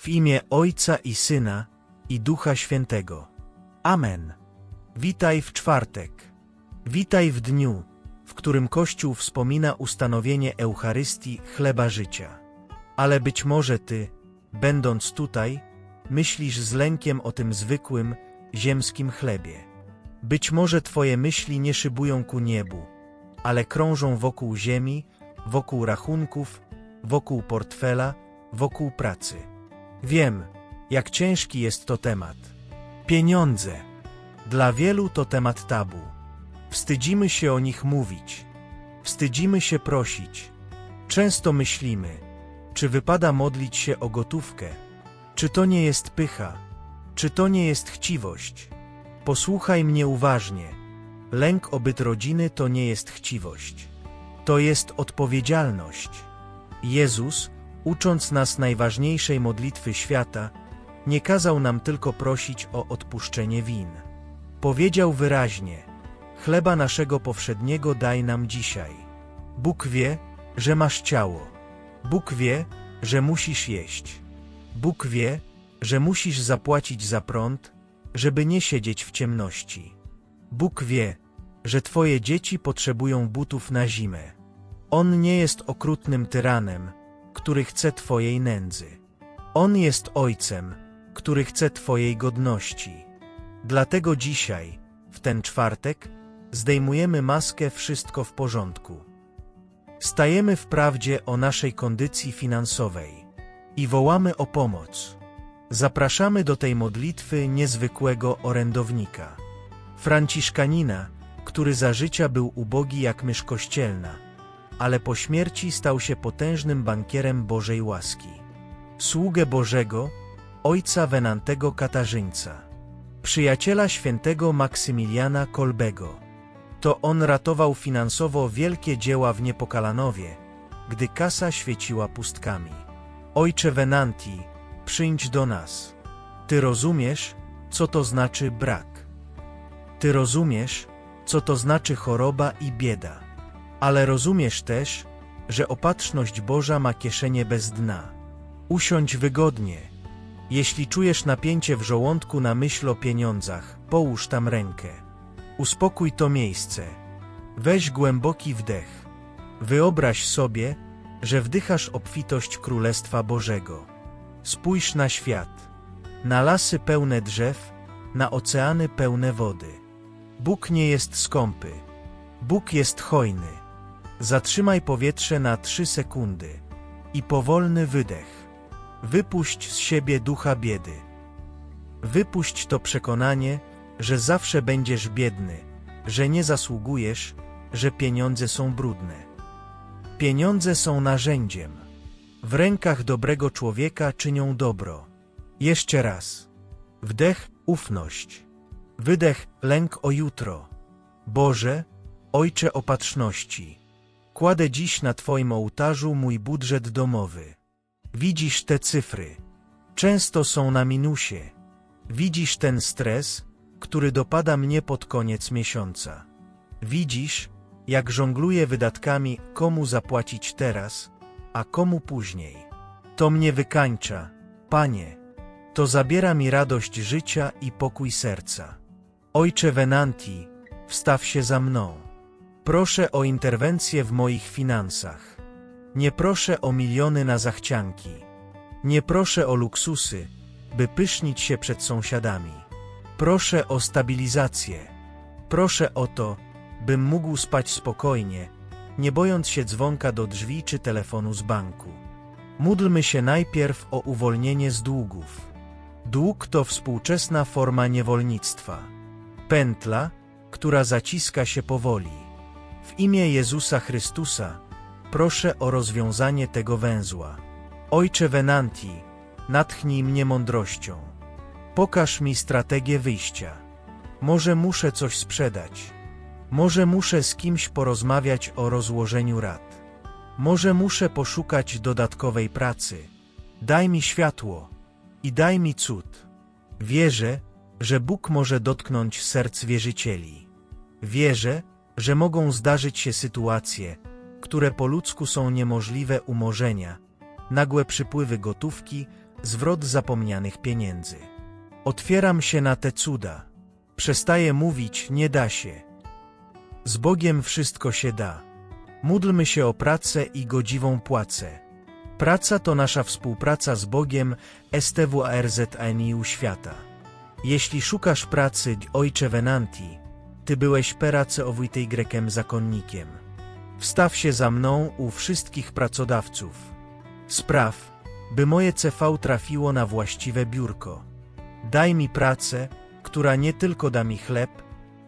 W imię Ojca i Syna i Ducha Świętego. Amen. Witaj w czwartek. Witaj w dniu, w którym Kościół wspomina ustanowienie Eucharystii chleba życia. Ale być może ty, będąc tutaj, myślisz z lękiem o tym zwykłym, ziemskim chlebie. Być może twoje myśli nie szybują ku niebu, ale krążą wokół ziemi, wokół rachunków, wokół portfela, wokół pracy. Wiem, jak ciężki jest to temat. Pieniądze. Dla wielu to temat tabu. Wstydzimy się o nich mówić. Wstydzimy się prosić. Często myślimy, czy wypada modlić się o gotówkę? Czy to nie jest pycha? Czy to nie jest chciwość? Posłuchaj mnie uważnie. Lęk o byt rodziny to nie jest chciwość. To jest odpowiedzialność. Jezus, ucząc nas najważniejszej modlitwy świata, nie kazał nam tylko prosić o odpuszczenie win. Powiedział wyraźnie: Chleba naszego powszedniego daj nam dzisiaj. Bóg wie, że masz ciało. Bóg wie, że musisz jeść. Bóg wie, że musisz zapłacić za prąd, żeby nie siedzieć w ciemności. Bóg wie, że twoje dzieci potrzebują butów na zimę. On nie jest okrutnym tyranem, który chce twojej nędzy. On jest ojcem, który chce twojej godności. Dlatego dzisiaj, w ten czwartek, zdejmujemy maskę wszystko w porządku. Stajemy w prawdzie o naszej kondycji finansowej i wołamy o pomoc. Zapraszamy do tej modlitwy niezwykłego orędownika. Franciszkanina, który za życia był ubogi jak mysz kościelna, ale po śmierci stał się potężnym bankierem Bożej łaski. Sługę Bożego, ojca Wenantego Katarzyńca, przyjaciela świętego Maksymiliana Kolbego. To on ratował finansowo wielkie dzieła w Niepokalanowie, gdy kasa świeciła pustkami. Ojcze Venanti, przyjdź do nas. Ty rozumiesz, co to znaczy brak. Ty rozumiesz, co to znaczy choroba i bieda. Ale rozumiesz też, że opatrzność Boża ma kieszenie bez dna. Usiądź wygodnie. Jeśli czujesz napięcie w żołądku na myśl o pieniądzach, połóż tam rękę. Uspokój to miejsce. Weź głęboki wdech. Wyobraź sobie, że wdychasz obfitość Królestwa Bożego. Spójrz na świat, na lasy pełne drzew, na oceany pełne wody. Bóg nie jest skąpy. Bóg jest hojny. Zatrzymaj powietrze na trzy sekundy i powolny wydech. Wypuść z siebie ducha biedy. Wypuść to przekonanie, że zawsze będziesz biedny, że nie zasługujesz, że pieniądze są brudne. Pieniądze są narzędziem. W rękach dobrego człowieka czynią dobro. Jeszcze raz. Wdech, ufność. Wydech, lęk o jutro. Boże, Ojcze opatrzności. Kładę dziś na Twoim ołtarzu mój budżet domowy. Widzisz te cyfry. Często są na minusie. Widzisz ten stres, który dopada mnie pod koniec miesiąca. Widzisz, jak żongluję wydatkami, komu zapłacić teraz, a komu później. To mnie wykańcza, Panie. To zabiera mi radość życia i pokój serca. Ojcze Venanti, wstaw się za mną. Proszę o interwencję w moich finansach. Nie proszę o miliony na zachcianki. Nie proszę o luksusy, by pysznić się przed sąsiadami. Proszę o stabilizację. Proszę o to, bym mógł spać spokojnie, nie bojąc się dzwonka do drzwi czy telefonu z banku. Módlmy się najpierw o uwolnienie z długów. Dług to współczesna forma niewolnictwa. Pętla, która zaciska się powoli. W imię Jezusa Chrystusa proszę o rozwiązanie tego węzła. Ojcze Venanti, natchnij mnie mądrością. Pokaż mi strategię wyjścia. Może muszę coś sprzedać. Może muszę z kimś porozmawiać o rozłożeniu rad. Może muszę poszukać dodatkowej pracy. Daj mi światło i daj mi cud. Wierzę, że Bóg może dotknąć serc wierzycieli. Wierzę, że mogą zdarzyć się sytuacje, które po ludzku są niemożliwe umorzenia, nagłe przypływy gotówki zwrot zapomnianych pieniędzy. Otwieram się na te cuda. Przestaję mówić, nie da się. Z Bogiem wszystko się da. Módlmy się o pracę i godziwą płacę. Praca to nasza współpraca z Bogiem, STWARZNIU świata. Jeśli szukasz pracy, ojcze Venanti, ty byłeś perace owójtej grekiem zakonnikiem. Wstaw się za mną u wszystkich pracodawców. Spraw, by moje CV trafiło na właściwe biurko. Daj mi pracę, która nie tylko da mi chleb,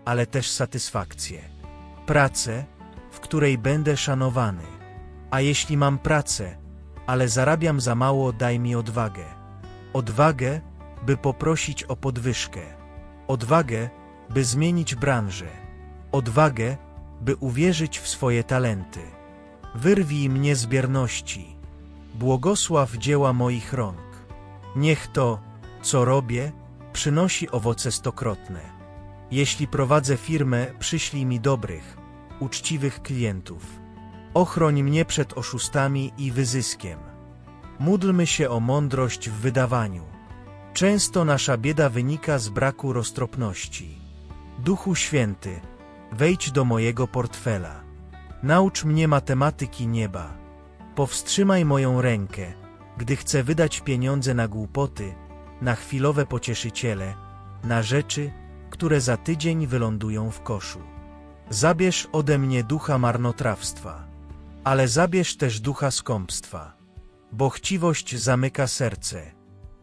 ale też satysfakcję. Pracę, w której będę szanowany. A jeśli mam pracę, ale zarabiam za mało, daj mi odwagę. Odwagę, by poprosić o podwyżkę. Odwagę, by zmienić branżę. Odwagę, by uwierzyć w swoje talenty. Wyrwij mnie z bierności. Błogosław dzieła moich rąk. Niech to, co robię, przynosi owoce stokrotne. Jeśli prowadzę firmę, przyślij mi dobrych, uczciwych klientów. Ochroń mnie przed oszustami i wyzyskiem. Módlmy się o mądrość w wydawaniu. Często nasza bieda wynika z braku roztropności. Duchu Święty, wejdź do mojego portfela. Naucz mnie matematyki nieba. Powstrzymaj moją rękę, gdy chcę wydać pieniądze na głupoty, na chwilowe pocieszyciele, na rzeczy, które za tydzień wylądują w koszu. Zabierz ode mnie ducha marnotrawstwa, ale zabierz też ducha skąpstwa, bo chciwość zamyka serce.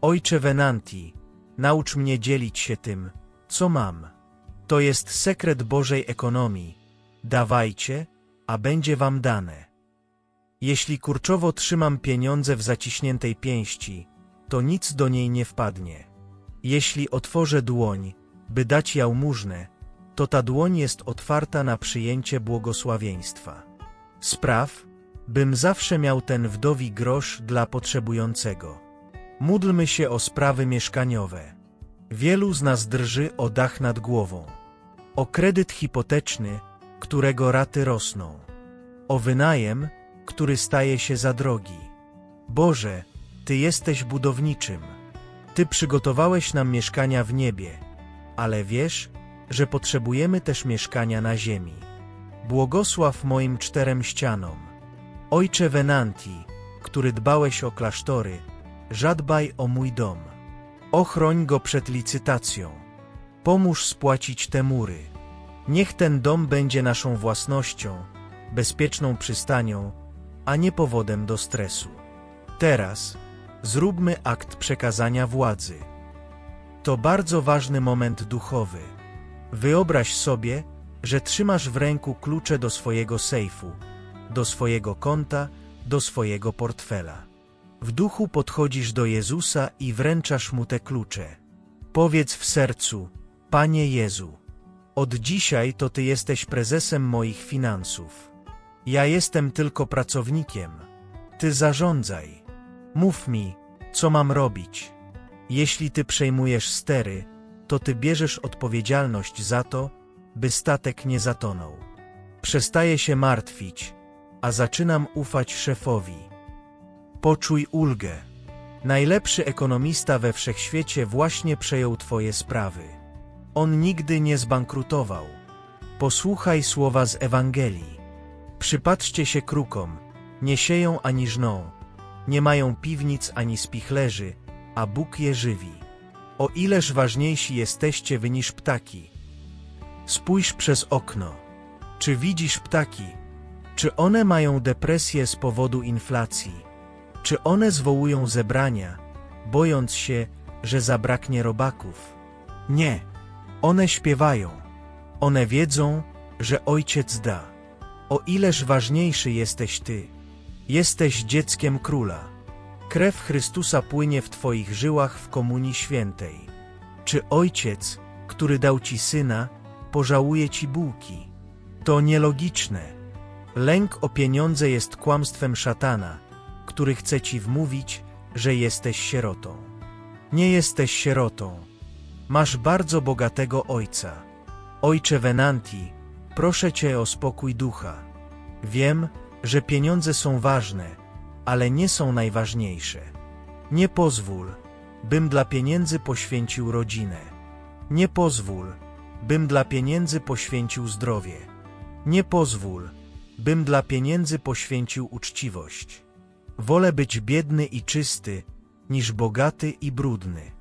Ojcze Venanti, naucz mnie dzielić się tym, co mam. To jest sekret Bożej ekonomii. Dawajcie, a będzie wam dane. Jeśli kurczowo trzymam pieniądze w zaciśniętej pięści, to nic do niej nie wpadnie. Jeśli otworzę dłoń, by dać jałmużnę, to ta dłoń jest otwarta na przyjęcie błogosławieństwa. Spraw, bym zawsze miał ten wdowi grosz dla potrzebującego. Módlmy się o sprawy mieszkaniowe. Wielu z nas drży o dach nad głową, o kredyt hipoteczny, którego raty rosną, o wynajem, który staje się za drogi. Boże, Ty jesteś budowniczym. Ty przygotowałeś nam mieszkania w niebie, ale wiesz, że potrzebujemy też mieszkania na ziemi. Błogosław moim czterem ścianom. Ojcze Venanti, który dbałeś o klasztory, żadbaj o mój dom. Ochroń go przed licytacją. Pomóż spłacić te mury. Niech ten dom będzie naszą własnością, bezpieczną przystanią, a nie powodem do stresu. Teraz zróbmy akt przekazania władzy. To bardzo ważny moment duchowy. Wyobraź sobie, że trzymasz w ręku klucze do swojego sejfu, do swojego konta, do swojego portfela. W duchu podchodzisz do Jezusa i wręczasz mu te klucze. Powiedz w sercu, Panie Jezu, od dzisiaj to Ty jesteś prezesem moich finansów. Ja jestem tylko pracownikiem. Ty zarządzaj. Mów mi, co mam robić. Jeśli Ty przejmujesz stery, to Ty bierzesz odpowiedzialność za to, by statek nie zatonął. Przestaję się martwić, a zaczynam ufać szefowi. Poczuj ulgę. Najlepszy ekonomista we wszechświecie właśnie przejął Twoje sprawy. On nigdy nie zbankrutował. Posłuchaj słowa z Ewangelii. Przypatrzcie się krukom, nie sieją ani żną, nie mają piwnic ani spichlerzy, a Bóg je żywi. O ileż ważniejsi jesteście wy niż ptaki. Spójrz przez okno. Czy widzisz ptaki? Czy one mają depresję z powodu inflacji? Czy one zwołują zebrania, bojąc się, że zabraknie robaków? Nie. One śpiewają. One wiedzą, że Ojciec da. O ileż ważniejszy jesteś Ty. Jesteś dzieckiem Króla. Krew Chrystusa płynie w Twoich żyłach w Komunii Świętej. Czy Ojciec, który dał Ci Syna, pożałuje Ci bułki? To nielogiczne. Lęk o pieniądze jest kłamstwem szatana, który chce Ci wmówić, że jesteś sierotą. Nie jesteś sierotą. Masz bardzo bogatego Ojca. Ojcze Venanti, proszę Cię o spokój ducha. Wiem, że pieniądze są ważne, ale nie są najważniejsze. Nie pozwól, bym dla pieniędzy poświęcił rodzinę. Nie pozwól, bym dla pieniędzy poświęcił zdrowie. Nie pozwól, bym dla pieniędzy poświęcił uczciwość. Wolę być biedny i czysty, niż bogaty i brudny.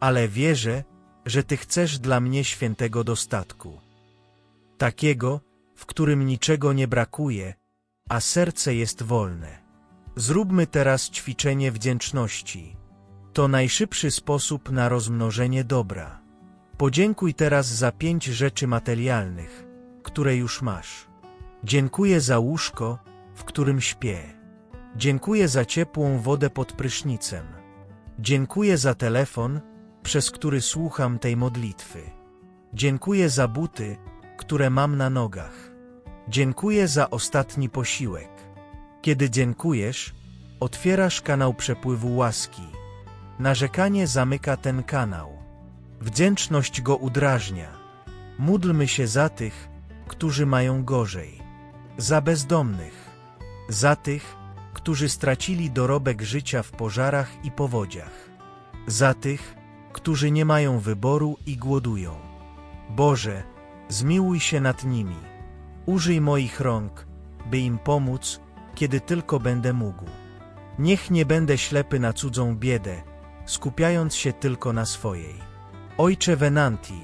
Ale wierzę, że Ty chcesz dla mnie świętego dostatku. Takiego, w którym niczego nie brakuje, a serce jest wolne. Zróbmy teraz ćwiczenie wdzięczności. To najszybszy sposób na rozmnożenie dobra. Podziękuj teraz za pięć rzeczy materialnych, które już masz. Dziękuję za łóżko, w którym śpię. Dziękuję za ciepłą wodę pod prysznicem. Dziękuję za telefon, przez który słucham tej modlitwy. Dziękuję za buty, które mam na nogach. Dziękuję za ostatni posiłek. Kiedy dziękujesz, otwierasz kanał przepływu łaski. Narzekanie zamyka ten kanał. Wdzięczność go udrażnia. Módlmy się za tych, którzy mają gorzej. Za bezdomnych. Za tych, którzy stracili dorobek życia w pożarach i powodziach. Za tych, którzy nie mają wyboru i głodują. Boże, zmiłuj się nad nimi. Użyj moich rąk, by im pomóc, kiedy tylko będę mógł. Niech nie będę ślepy na cudzą biedę, skupiając się tylko na swojej. Ojcze Venanti,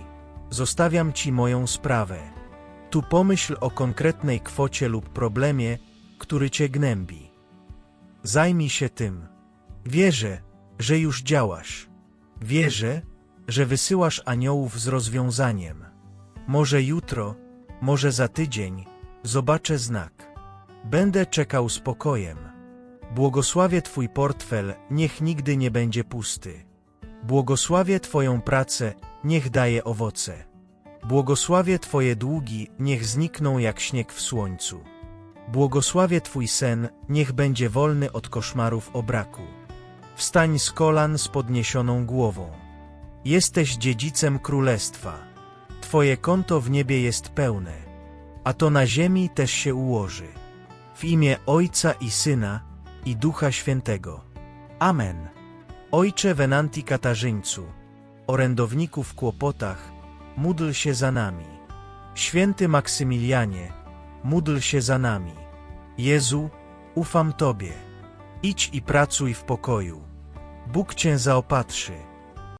zostawiam Ci moją sprawę. Tu pomyśl o konkretnej kwocie lub problemie, który Cię gnębi. Zajmij się tym. Wierzę, że już działasz. Wierzę, że wysyłasz aniołów z rozwiązaniem. Może jutro, może za tydzień, zobaczę znak. Będę czekał spokojem. Błogosławię Twój portfel, niech nigdy nie będzie pusty. Błogosławię Twoją pracę, niech daje owoce. Błogosławię Twoje długi, niech znikną jak śnieg w słońcu. Błogosławię Twój sen, niech będzie wolny od koszmarów o braku. Wstań z kolan z podniesioną głową. Jesteś dziedzicem królestwa. Twoje konto w niebie jest pełne, a to na ziemi też się ułoży. W imię Ojca i Syna i Ducha Świętego. Amen. Ojcze Venanti Katarzyńcu, orędowniku w kłopotach, módl się za nami. Święty Maksymilianie, módl się za nami. Jezu, ufam Tobie. Idź i pracuj w pokoju. Bóg Cię zaopatrzy.